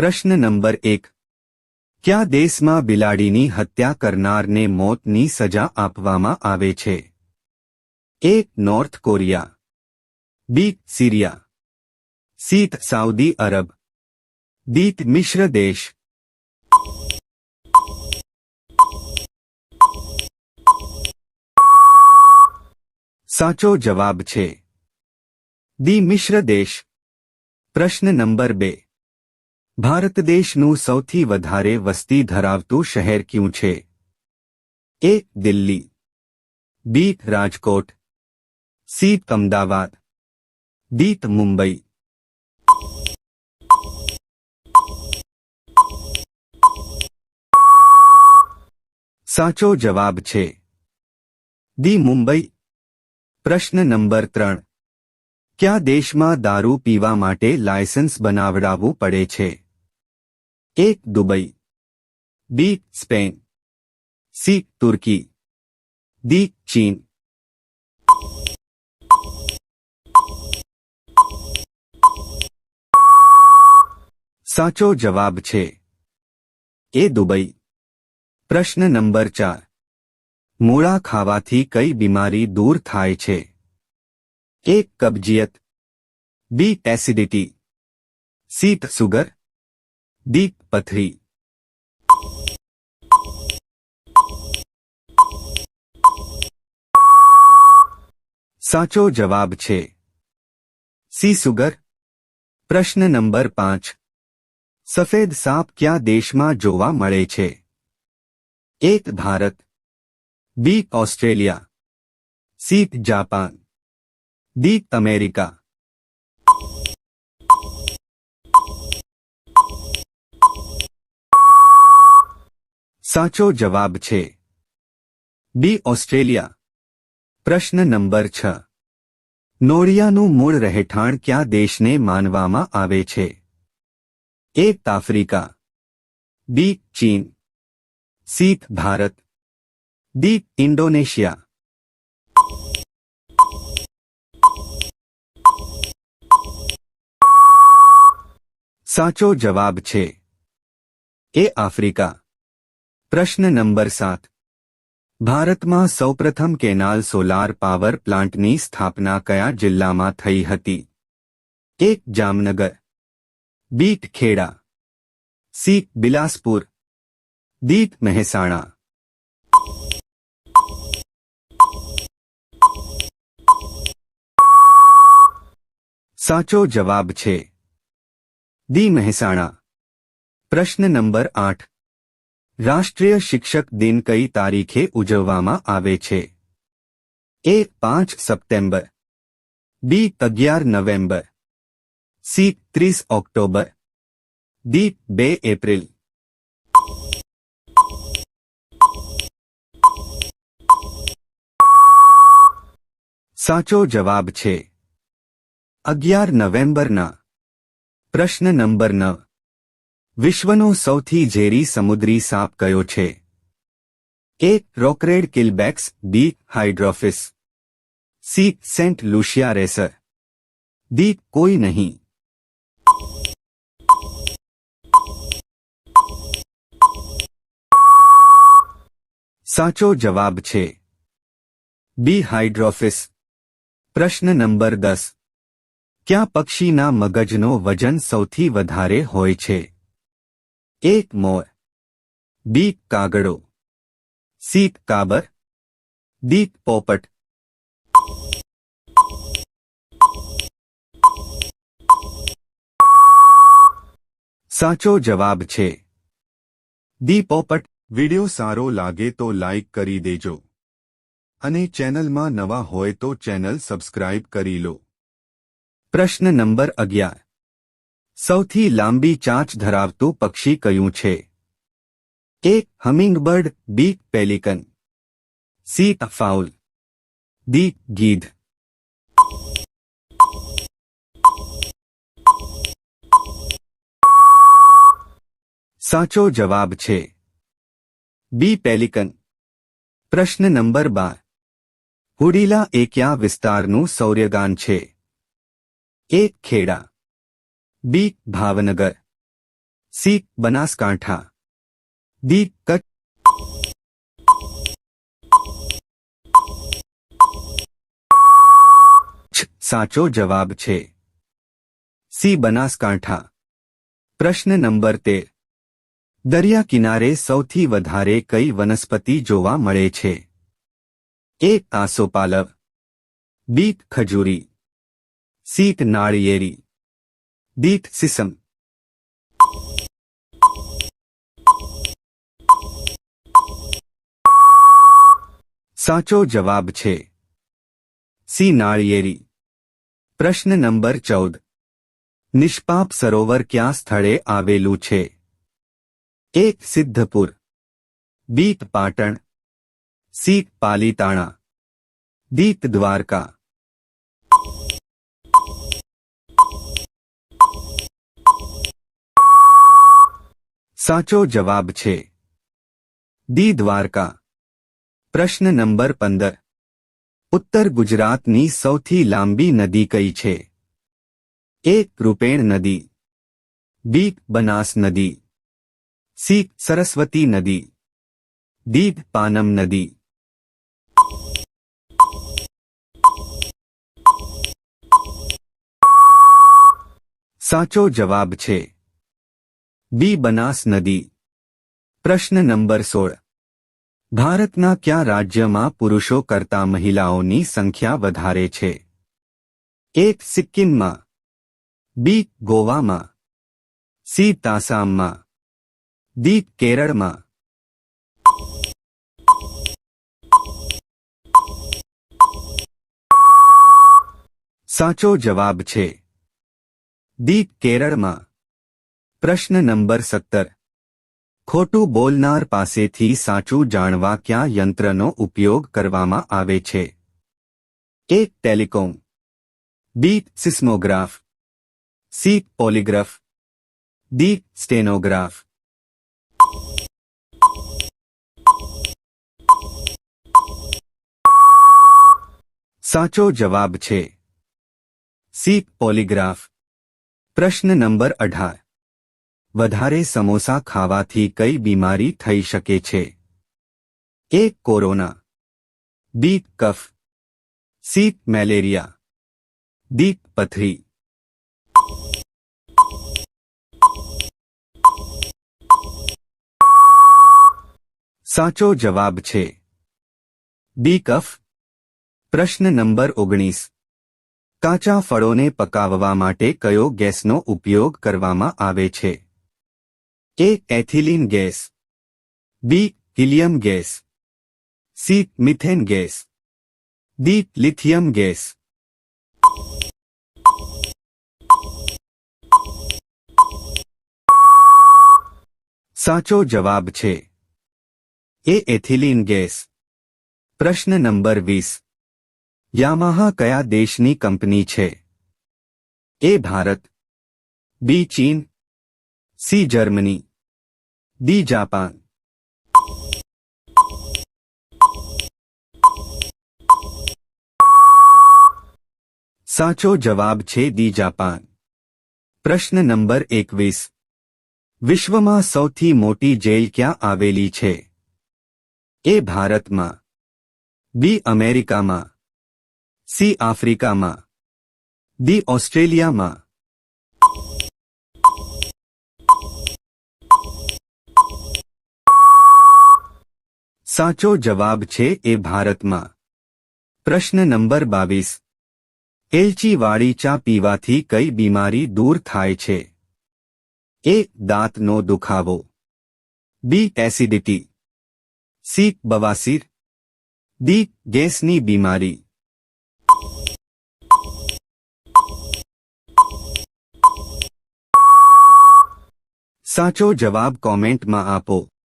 પ્રશ્ન નંબર એક કયા દેશમાં બિલાડીની હત્યા કરનારને મોતની સજા આપવામાં આવે છે A North Korea B Syria C Saudi Arab D મિશ્ર દેશ સાચો જવાબ છે દી મિશ્ર દેશ પ્રશ્ન નંબર બે ભારત દેશનું સૌથી વધારે વસ્તી ધરાવતું શહેર ક્યું છે? A, Delhi. B, Rajkot. C, Ahmedabad. D, Mumbai. સાચો જવાબ છે. દી મુંબઈ. પ્રશ્ન નંબર ત્રણ. કયા દેશમાં દારૂ પીવા માટે લાયસન્સ બનાવડાવવું પડે છે? A Dubai B Spain C Turkey D ચીન સાચો જવાબ છે એ દુબઈ પ્રશ્ન નંબર ચાર મૂળા ખાવાથી કઈ બીમારી દૂર થાય છે A કબજિયત B acidity C sugar D પથરી સાચો જવાબ છે સી સુગર પ્રશ્ન નંબર પાંચ સફેદ સાપ કયા દેશમાં જોવા મળે છે A Bharat B Australia C Japan D America સાચો જવાબ છે. D Australia. પ્રશ્ન નંબર છ. નોળિયાનું મૂળ રહેઠાણ કયા દેશને માનવામાં આવે છે? A Africa. બી ચીન. સી ભારત. D Indonesia. સાચો જવાબ છે. એ આફ્રિકા. પ્રશ્ન નંબર સાત. ભારતમાં સૌપ્રથમ કેનાલ સોલાર પાવર પ્લાન્ટની સ્થાપના કયા જિલ્લામાં થઈ હતી? A Jamnagar. B Kheda. C. Bilaspur. D Mehsana. સાચો જવાબ છે. દી મહેસાણા. પ્રશ્ન નંબર આઠ. રાષ્ટ્રીય શિક્ષક દિન કઈ તારીખે ઉજવવામાં આવે છે? એ પાંચ સપ્ટેમ્બર. બી અગિયાર નવેમ્બર. સી ત્રીસ ઓક્ટોબર. ડી બે એપ્રિલ. સાચો જવાબ છે. અગિયાર નવેમ્બરના. પ્રશ્ન નંબર નવ. વિશ્વનો સૌથી ઝેરી સમુદ્રી સાપ કયો છે? A રોકરેડ keelbacks B hydrophis C saint Lucia racer D કોઈ નહીં સાચો જવાબ છે. બી હાઇડ્રોફિસ પ્રશ્ન નંબર દસ. ક્યાં પક્ષીના મગજનો વજન સૌથી વધારે હોય છે? એક મોર બી કાગડો. સી કાબર. ડી પોપટ. સાચો જવાબ છે. દી પોપટ, વિડિયો સારો લાગે તો લાઇક કરી દેજો. અને ચેનલમાં નવા હોય તો ચેનલ સબસ્ક્રાઇબ કરી લો. પ્રશ્ન નંબર અગિયાર. સૌથી લાંબી ચાંચ ધરાવતું પક્ષી કયું છે? A, hummingbird, B, pelican. C fowl D ગીધ. સાચો જવાબ છે. બી, પેલિકન. પ્રશ્ન નંબર બાર. હુડીલા એ ક્યાં વિસ્તારનું સૌર્યગાન છે? A Kheda. B Bhavnagar C Banaskantha D Kutch સાચો જવાબ છે સી બનાસકાંઠા પ્રશ્ન નંબર તેર દરિયા કિનારે સૌથી વધારે કઈ વનસ્પતિ જોવા મળે છે A Asopalav B ખજૂરી C નાળિયેરી D sesame સાચો જવાબ છે સી નાળિયેરી પ્રશ્ન નંબર ચૌદ નિષ્પાપ સરોવર ક્યાં સ્થળે આવેલું છે A Siddhpur B Patan C Palitana D Dwarka સાચો જવાબ છે. દી દ્વારકા. પ્રશ્ન નંબર પંદર. ઉત્તર ગુજરાતની સૌથી લાંબી નદી કઈ છે? એ રૂપેણ નદી. બી બનાસ નદી. સી સરસ્વતી નદી. ડી પાનમ નદી. સાચો જવાબ છે. બી બનાસ નદી. પ્રશ્ન નંબર સોળ. ભારતના કયા રાજ્યમાં પુરુષો કરતા મહિલાઓની સંખ્યા વધારે છે? એક સિક્કિમમાં, બી ગોવામાં, સી તાસામમાં દી કેરળમાં. સાચો જવાબ છે દી કેરળમાં. પ્રશ્ન નંબર સત્તર ખોટું બોલનાર પાસેથી સાચું જાણવા કયા યંત્રનો ઉપયોગ કરવામાં આવે છે? A telecom. B seismograph. C polygraph. D stenograph. સાચો જવાબ છે. C polygraph. પ્રશ્ન નંબર અઢાર. વધારે સમોસા ખાવાથી કઈ બીમારી થઈ શકે છે? A corona. B cough. C malaria. D પથરી. સાચો જવાબ છે. ડી કફ. પ્રશ્ન નંબર ઓગણીસ. કાચા ફળોને પકાવવા માટે કયો ગેસનો ઉપયોગ કરવામાં આવે છે? A ethylene gas B helium gas C methane gas D lithium gas સાચો જવાબ છે એ એથિલીન ગેસ પ્રશ્ન નંબર વીસ યામાહા કયા દેશની કંપની છે એ ભારત બી ચીન સી જર્મની ડી જાપાન સાચો જવાબ છે દી જાપાન પ્રશ્ન નંબર એકવીસ વિશ્વમાં સૌથી મોટી જેલ ક્યાં આવેલી છે એ ભારતમાં બી અમેરિકામાં સી આફ્રિકામાં ડી ઓસ્ટ્રેલિયામાં સાચો જવાબ છે એ ભારતમાં. પ્રશ્ન નંબર બાવીસ. એલચીવાળી ચા પીવાથી કઈ બીમારી દૂર થાય છે? એ, દાંતનો દુખાવો. B, acidity. સી, બવાસીર. ડી, ગેસની બીમારી. સાચો જવાબ કોમેન્ટમાં આપો.